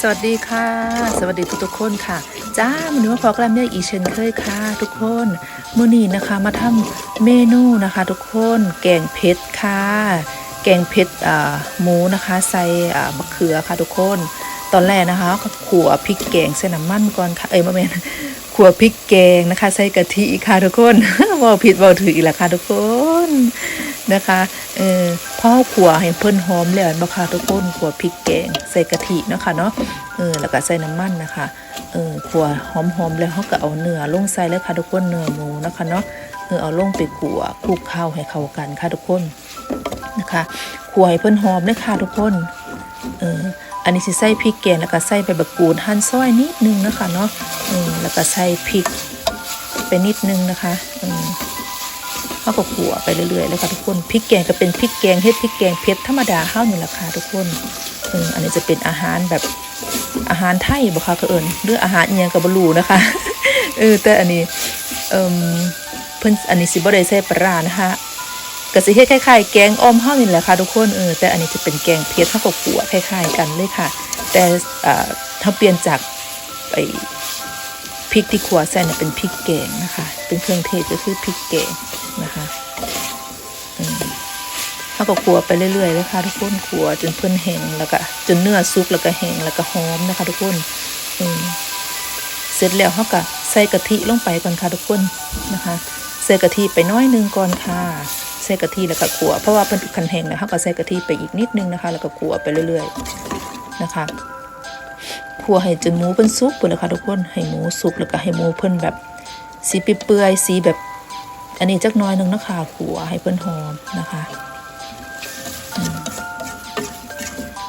สวัสดีค่ะ สวัสดีทุกทุกคนค่ะ จ้ามันนี้มาพอกลำเนี่ยอีเชนเคยค่ะ ทุกคนมื้อนี้นะคะมาทำเมนูนะคะ ทุกคนแกงเผ็ดค่ะ แกงเผ็ดอ่าหมูนะคะใส่อ่ามะเขือค่ะทุกคน ตอนแรกนะคะขัวพริกแกงใส่น้ำมันก่อนค่ะเอ้ยมาเมนขัวพริกแกงนะคะ ใส่กะทิค่ะทุกคนเว่าผิดเว่าถืออีกแล้วค่ะทุกคน นะคะเออพ่อขัวให้เพิ่นหอมแล้วบ่ค่ะทุกคนขัวพริกแกงใส่กะทิเนาะค่ะเนาะเออแล้วก็ใส่น้ำมันนะคะเออขัวหอมๆแล้วเขาก็เอาเนื้อลงใส่แล้วค่ะทุกคนเนื้อหมูนะคะเนาะเออเอาลงไปขัวคลุกข้าวให้เข้ากันค่ะทุกคนนะคะขัวให้เพิ่นหอมเลยค่ะทุกคนเอออันนี้สิใส่พริกแกงแล้วก็ใส่ใบมะกรูดหั่นซอยนิดนึงนะคะเนาะเอืมแล้วก็ใส่พริกไปนิดนึงนะคะอืม ข้าวก็ขัวไปเรื่อยๆเลยค่ะทุกคนพริกแกงก็เป็นพริกแกงเฮ็ดพริกแกงเผ็ดธรรมดาข้าวนี่แหละค่ะทุกคนเอออันนี้จะเป็นอาหารแบบอาหารไทยบ่คะก็เอิญหรืออาหารเอียงกับบรูนะคะเออแต่อันนี้เอ่มเพิ่นอันนี้สิบ่ได้ใส่ปลาานะคะก็สิเฮ็ดคล้ายๆแกงอ้อมเฮาวนี่แหละค่ะทุกคนเออแต่อันนี้จะเป็นแกงเผ็ดเท่ากับกัวคล้ายๆ กันเลยค่ะ แต่อ่าถ้าเปลี่ยนจากไอพริกที่ขัวใส่เนี่ยเป็นพริกแกงนะคะ เป็นเครื่องเทศก็คือพริกแกง กับขัวไปเรื่อยๆเลยค่ะทุกคนขัวจนเพิ่นแห้งแล้วก็จนเนื้อสุกแล้วก็แห้งแล้วก็หอมนะคะ ทุกคนอืมเสร็จแล้วเขาก็ใส่กะทิลงไปก่อนค่ะทุกคนนะคะใส่กะทิไปน้อยนึงก่อนค่ะใส่กะทิแล้วก็ขัวเพราะว่าเป็นคันแห้งแล้วเขาก็ใส่กะทิไปอีกนิดนึงนะคะ แล้วก็ขัวไปเรื่อยๆนะคะขัวให้จนหมูเพิ่นสุกเพิ่นเลยค่ะทุกคนให้หมูสุกแล้วก็ให้หมูเพิ่นแบบสีเปื่อยๆสีแบบอันนี้จักน้อยนึงนะคะขัวให้เพิ่นหอมนะคะ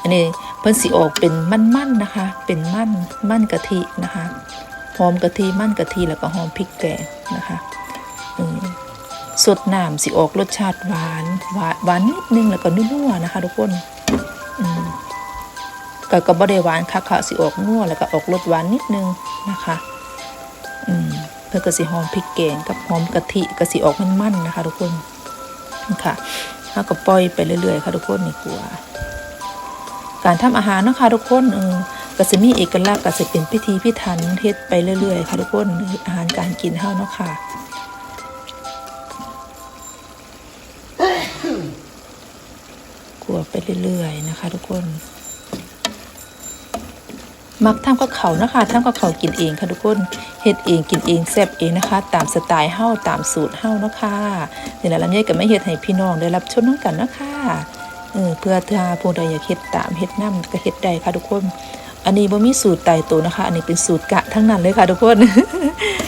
นนี้เพิ่นสีออกเป็นมันๆนะคะ เป็นมันมันกะทินะคะหอมกะทิมันกะทิแล้วก็หอมพริกแกงนะคะสดน้ำสิออกรสชาติหวานหวานหวานนิดนึงแล้วก็นัวๆนะคะ ทุกคนก็ก็บ่ได้หวานค่ะค่ะสิออกนัวแล้วก็ออกรสหวานนิดนึงนะคะเพื่อก็สิหอมพริกแกงกับหอมกะทิก็สิออกมันๆนะคะ ทุกคนค่ะแล้วก็ปล่อยไปเรื่อยๆค่ะทุกคนนี่กลัว การทำอาหารนะคะทุกคนเออก็จะมีเอกลักษณ์ก็จะเป็นพิธีพิถันเฮ็ดไปเรื่อยๆค่ะทุกคนอาหารการกินเฮาเนาะค่ะกลัวไปเรื่อยๆนะคะ ทุกคน มักทำกับเขานะคะทำกับเขากินเองค่ะทุกคนเฮ็ดเองกินเองแซ่บเองนะคะ ตามสไตล์เฮาตามสูตรเฮานะค่ะนี่แหละลำไยก็ไม่เฮ็ดให้พี่น้องได้รับชมน้องกันนะค่ะ เออเพื่อถ้าผู้ใดอยากเฮ็ดตามเฮ็ดนํก็เฮ็ดได้ค่ะทุกคน อันนี้บ่มีสูตรตายตัวนะคะ อันนี้เป็นสูตรกะทั้งนั้นเลยค่ะทุกคน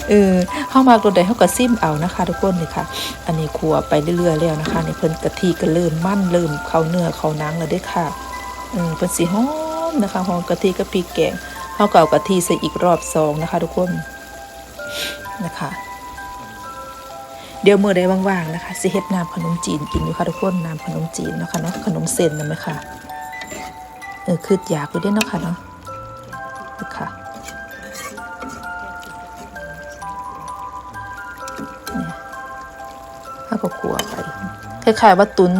เออเฮามากตัวใดเฮาก็ซิมเอานะคะ ทุกคนนี่ค่ะ อันนี้ขัวไปเรื่อยๆแล้วนะคะนี่เพิ่นกะทิก็เริ่มมั่นเริ่มเข้าเนื้อเข้านังแล้วด้อค่ะเออเพิ่นสิหอมนะคะหอมกะทิกับพริกแกงเฮาก็เอากะทิใส่อีกรอบสองนะคะ ทุกคนนะคะ เดี๋ยวมือใดว่างๆนะคะสิเฮ็ดน้ำขนมจีนกินอยู่ค่ะทุกคนน้ำขนมจีนเนาะค่ะเนาะขนมเส้นนั่นไหมคะเออคืออยากอยู่ด้อเนาะค่ะเนาะค่ะเนี่ยถ้าก็ขัวไปคล้ายๆว่าตุน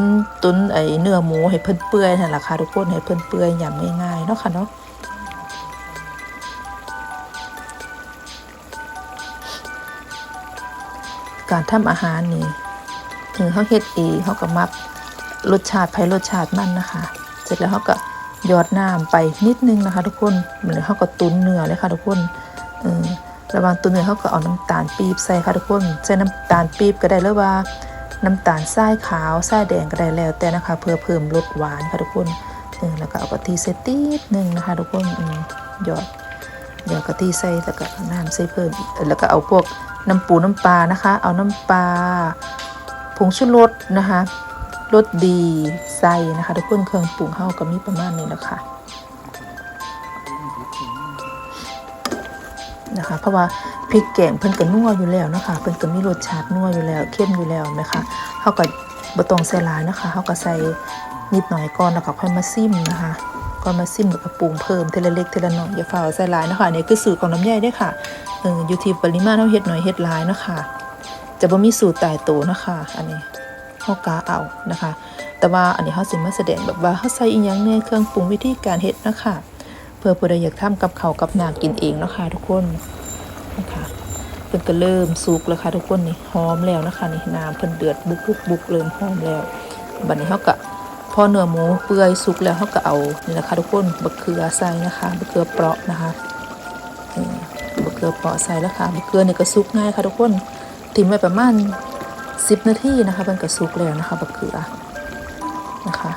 ตุนไอเนื้อหมูให้เพิ่นเปื่อยนั่นแหละค่ะทุกคนให้เพิ่นเปื่อยอย่างง่ายๆเนาะค่ะเนาะ การทำอาหารนี่ถึงเขาเฮ็ดเองเขาก็มักรสชาติไผรสชาติมันนะคะ เสร็จแล้วเขาก็ยอดน้ำไปนิดนึงนะคะ ทุกคนเหมือนเขาก็ตุนเนื้อเลยค่ะทุกคนเออระหว่างตุนเนื้อเขาก็เอาน้ำตาลปี๊บใส่ค่ะทุกคนใส่น้ำตาลปี๊บก็ได้หรือว่าน้ำตาลทรายขาวทรายแดงก็ได้แล้วแต่นะคะ เพื่อเพิ่มรสหวานค่ะทุกคนเออแล้วก็เอากะทิใส่ตีดนึงนะคะ ทุกคนหยอดหยอดกะทิใส่แล้วก็น้ำใส่เพิ่มแล้วก็เอาพวก น้ำปูน้ำปลานะคะ เอาน้ำปลาผงชูรสนะคะรสดีใส่นะคะทุกคนเครื่องปรุงเฮาก็มีประมาณนี้แหละค่ะนะคะเพราะว่าพริกแกงเพิ่นก็นัวอยู่แล้วนะคะเพิ่นก็มีรสชาตินัวอยู่แล้วเข้มอยู่แล้วนะคะเฮาก็บ่ต้องใส่ลายนะคะเฮาก็ใส่นิดหน่อยก่อนแล้วก็ค่อยมาซิมนะคะ ก่อนมาซิมแล้วก็ปรุงเพิ่มทีละเล็กทีละน้อยอย่าฝ่าใส่หลายนะคะอันนี่คือสูตรของน้ำใยเด้อค่ะเอออยู่ที่ปริมาณเฮาเฮ็ดหน่อยเฮ็ดหลายนะคะจะบ่มีสูตรตายตัวนะคะ อันนี้เฮากาเอานะคะ แต่ว่าอันนี้เฮาสิมาแสดงแบบว่าเฮาใส่อีหยังในเครื่องปรุงวิธีการเฮ็ดนะคะเพื่อผู้ใดอยากทำกับเขากับน้ำกินเองนะคะทุกคนนะคะเพิ่นก็เริ่มสุกแล้วค่ะทุกคนนี่หอมแล้วนะคะนี่น้ำเพิ่นเดือดบุกบุกบุกเริ่มหอมแล้วบัดนี้เฮาก็ พอเนื้อหมูเปื่อยสุกแล้วเฮาก็เอานี่แหละค่ะทุกคนบักเขือใส่นะคะบักเขือเปราะนะคะเบักเขือเปราะใส่แล้วค่ะบักเขือนี่ยก็สุกง่ายค่ะทุกคนทิ้งไว้ประมาณ10นาทีนะคะมันก็สุกแล้วนะคะบักเขือนะคะ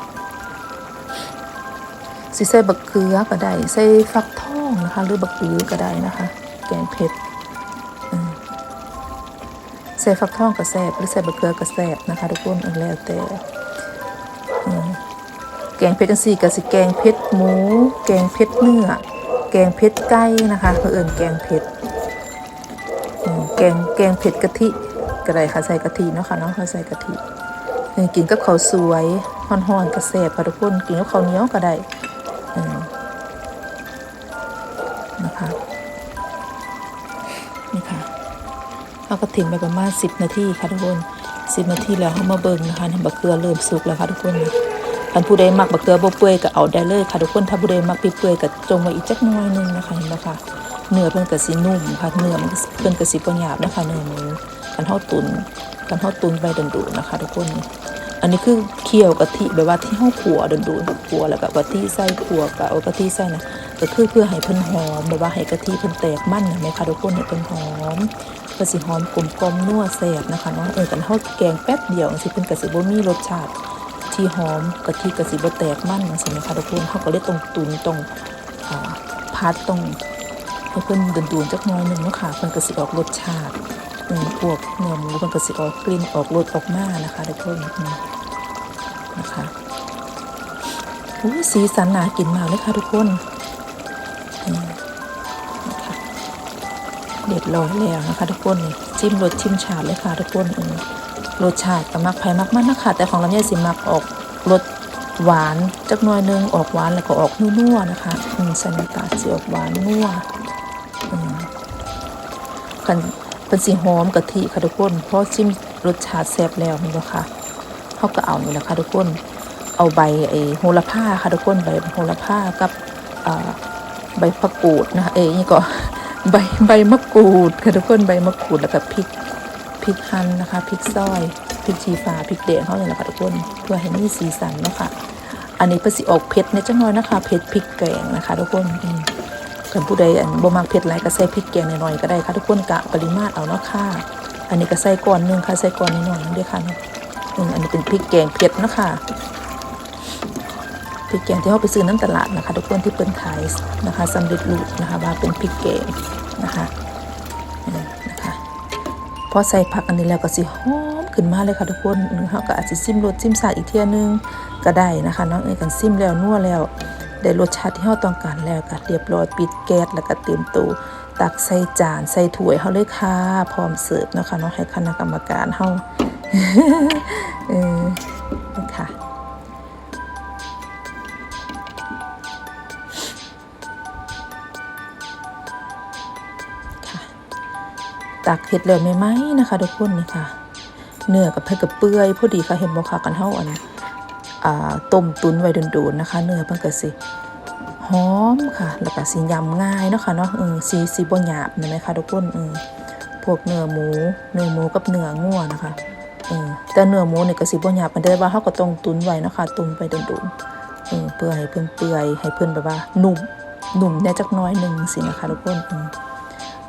สิใส่บักเขือก็ได้ใส่ฟักทองนะคะ หรือบักอือก็ได้นะคะ แกงเผ็ดใส่ฟักทองก็แซ่บหรือใส่บักเขือก็แซ่บนะคะ ทุกคนเออแล้วแต่ แกงเผ็ดจังซี่ก็สิแกงเผ็ดหมู แกงเผ็ดเนื้อ แกงเผ็ดไก่นะคะเพื่อเอิ้นแกงเผ็ดแกงแกงเผ็ดกะทิก็ได้ค่ะใส่กะทิเนาะค่ะเนาะค่ะใส่กะทิเออกินกับข้าวสวยฮ้อนๆก็แซ่บค่ะทุกคนกินกับข้าวเหนียวก็ได้นะคะนี่ค่ะเราก็ทิ้งไปประมาณ10นาทีค่ะทุกคน 10นาทีแล้วเขามาเบิ่งนะคะน้ำบักเกลือเริ่มสุกแล้วค่ะทุกคนท่านผู้ใดมักบักเกลือบ่เปื่อยก็เอาได้เลยค่ะทุกคน ถ้าผู้ใดมักเปื่อยก็จงไว้อีกจักหน้อยนึงนะคะเห็นบ่คะเนื้อเพิ่นก็สินุ่มค่ะ เนื้อมันเพิ่นก็สิบ่หยาบนะคะเนื้อหมูกันเฮาตุนกันเฮาตุนไปโดนๆนะคะ ทุกคน อันนี้คือเคี่ยวกะทิแบบว่าที่ห้องขัวโดนๆขัวแล้วก็กะทิใส่ขัวกับเอากะทิใส่นะก็คือเพื่อให้เพิ่นหอมแบบว่าให้กะทิเพิ่นแตกมันนะแม่ค่ะทุกคนให้เพิ่นหอม เพื่อสิหอมกลมกลมนัวแซบนะคะเนาะเออกันเฮาแกงแป๊บเดียวสิเพิ่นก็สิบ่มีรสชาติ ที่หอมกะทิก็สิบ่แตกมันจังซี่นะคะทุกคนเฮาก็เลยต้องตุนต้องอ่าพัดต้องให้เพิ่นโดนๆจักหน่อยหนึงเนาะค่ะเพิ่นก็สิออกรสชาติอืมพวกเนื้อหมูเพิ่นก็สิออกกลิ่นออกรสออกมานะคะทุกคนนะคะอุ้สีสันน่ากินมากเลยค่ะทุกคน เรียบร้อยแล้วนะคะทุกคนจิ้มรสชิมชาติเลยค่ะทุกคนรสชาติก็มักไผ่มักมันนะคะแต่ของลำไยสิมักออกรสหวานจักหน่อยนึงออกหวานแล้วก็ออกนัวๆนะคะอืมใส่น้ำตาลสิออกหวานนัวอืมคันเป็นสีหอมกะทิค่ะทุกคนเพราะจิ้มรสชาติแซ่บแล้วนี่บ่ค่ะเขาก็เอานี่แหละค่ะทุกคนเอาใบไอ้โหระพาค่ะทุกคนใบโหระพากับใบมะกรูดนะคะเอ้ยนี่ก็ ใบใบมะกรูดค่ะทุกคนใบมะกรูดแล้วก็พริกพริกหั่นนะคะพริกซอยพริกชีฟ้าพริกแดงเขาเลยแหละค่ะทุกคนเพื่อให้มีสีสันเนาะค่ะอันนี้เพื่อสิออกเผ็ดเนี่ยจังน้อยนะคะเผ็ดพริกแกงนะคะ ทุกคนอืมท่านผู้ใดอันบ่มักเผ็ดหลายก็ใส่พริกแกงหน่อยๆก็ได้ค่ะทุกคนกะปริมาตรเอาเนาะค่ะอันนี้ก็ใส่ก่อนนึงค่ะใส่ก่อนนิดหน่อยนึงด้วยค่ะเนาะอืมอันนี้เป็นพริกแกงเผ็ดเนาะคะ ริกแกงที่เขาไปซื้อน้ำตลาดนะคะ ทุกคนที่เป็นขายนะคะสำเร็จรูปนะคะว่าเป็นพริกแกงนะคะนะคะพอใส่ผักอันนี้แล้วก็สิหอมขึ้นมาเลยค่ะทุกคนเขาก็อาจจะซิมรสซิมสาอีกเทียนึงก็ได้นะคะน้องเอ๋กันซิมแล้วนัวแล้วได้รสชาติที่เราต้องการแล้วก็เรียบร้อยปิดแก๊สแล้วก็เตรียมตู้ตักใส่จานใส่ถ้วยเขาเลยค่ะพร้อมเสิร์ฟนะคะเนาะให้คณะกรรมการเฮาเออค่ะ ตักเห็ดเลยไหมไหมนะคะ ทุกคนนี่ค่ะ เนื้อกับเพื่อกับเปื่อยพอดีค่ะเห็นบอกค่ะกันเท่าอันต้มตุนไว้โดนๆนะคะ เนื้อเพิ่นก็สิหอมค่ะ แล้วก็สียำง่ายเนาะค่ะเนาะเออสีสีบ่หยาบเห็นไหมคะทุกคนเออพวกเนื้อหมู เนื้อหมูกับเนื้องัวนะคะเออแต่เนื้อหมูเนี่ยก็สิบ่หยาบมันได้ว่าเฮาก็ต้องตุนไว้เนาะคะตุนไปโดนๆเออเปื่อยให้เพิ่นเปื่อยให้เพิ่นแบบว่าหนุ่มหนุ่มแน่จักน้อยหนึ่งสินะคะทุกคนอืม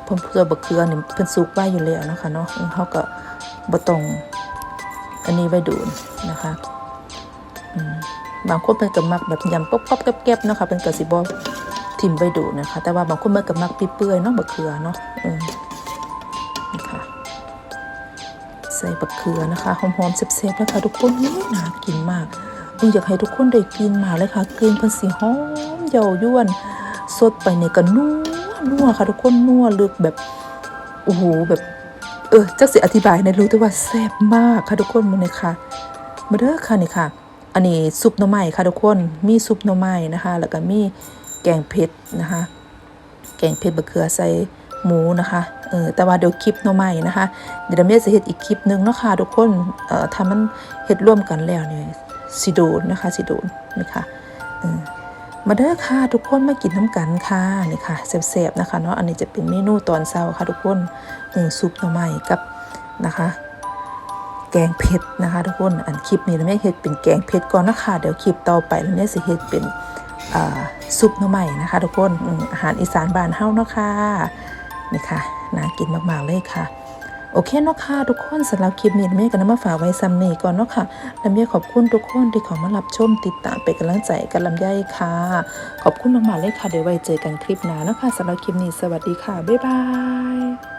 เพิ่นเพื่อบักเขือนี่เพิ่นสุกไว้อยู่แล้วนะคะเนาะอืมเฮาก็บ่ต้องอันนี้ไว้ดูนนะคะบางคนเพิ่นก็มักแบบยำป๊อบๆแก๊บๆนะคะเพิ่นก็สิบ่ทิ่มไว้ดูนะคะ แต่ว่าบางคนมันก็มักเปื่อยๆเนาะบักเขือเนาะเออนี่ค่ะใส่บักเขือนะคะหอมๆเซฟๆนะคะทุกคนอุ๊ยน่ากินมากอืออยากให้ทุกคนได้กินมาเลยค่ะกลิ่นเพิ่นสิหอมเยาวยวนสดไปเนี่ยก็นัว นัวค่ะทุกคนนัวลึกแบบโอ้โหแบบเออจักสิอธิบายในรู้แต่ว่าแซ่บมากค่ะทุกคนมื้อนี้ค่ะมาเด้อค่ะนี่ค่ะ อันนี้ซุปหน่อไม้ค่ะทุกคนมีซุปหน่อไม้นะคะ แล้วก็มีแกงเผ็ดนะคะ แกงเผ็ดบะเขือใส่หมูนะคะเออแต่ว่าเดี๋ยวคลิปหน่อใหม่นะคะ เดี๋ยวเมย์จะเฮ็ดอีกคลิปหนึงเนาะค่ะทุกคนเอ่อถ้ามันเฮ็ดร่วมกันแล้วเนี่ยสิโดนนะคะสิโดนนี่ค่ะเออ มาเด้อค่ะทุกคนมากินน้ำกันค่ะนี่ค่ะแซ่บๆนะคะเนาะอันนี้จะเป็นเมนูตอนเช้าค่ะทุกคนเออซุปหน่อไม้กับนะคะ แกงเผ็ดนะคะ ทุกคนอันคลิปนี้เราไม่เฮ็ดเป็นแกงเผ็ดก่อนนะคะเดี๋ยวคลิปต่อไปเราเนี่ยสิเฮ็ดเป็นซุปหน่อไม้นะคะ ทุกคนออาหารอีสานบ้านเฮาเนาะค่ะนี่ค่ะน่ากินมากๆเลยค่ะ โอเคเนาะค่ะทุกคนสำหรับคลิปนี้แม่ก็นำมาฝากไว้ซ้ำนี่ก่อนเนาะค่ะและแม่ขอบคุณทุกคนที่เขอมารับชมติดตามเป็นกำลังใจกับลำไยค่ะ ขอบคุณมากๆเลยค่ะเดี๋ยวไว้เจอกันคลิปหน้าเนาะค่ะสำหรับคลิปนี้สวัสดีค่ะบ๊ายบาย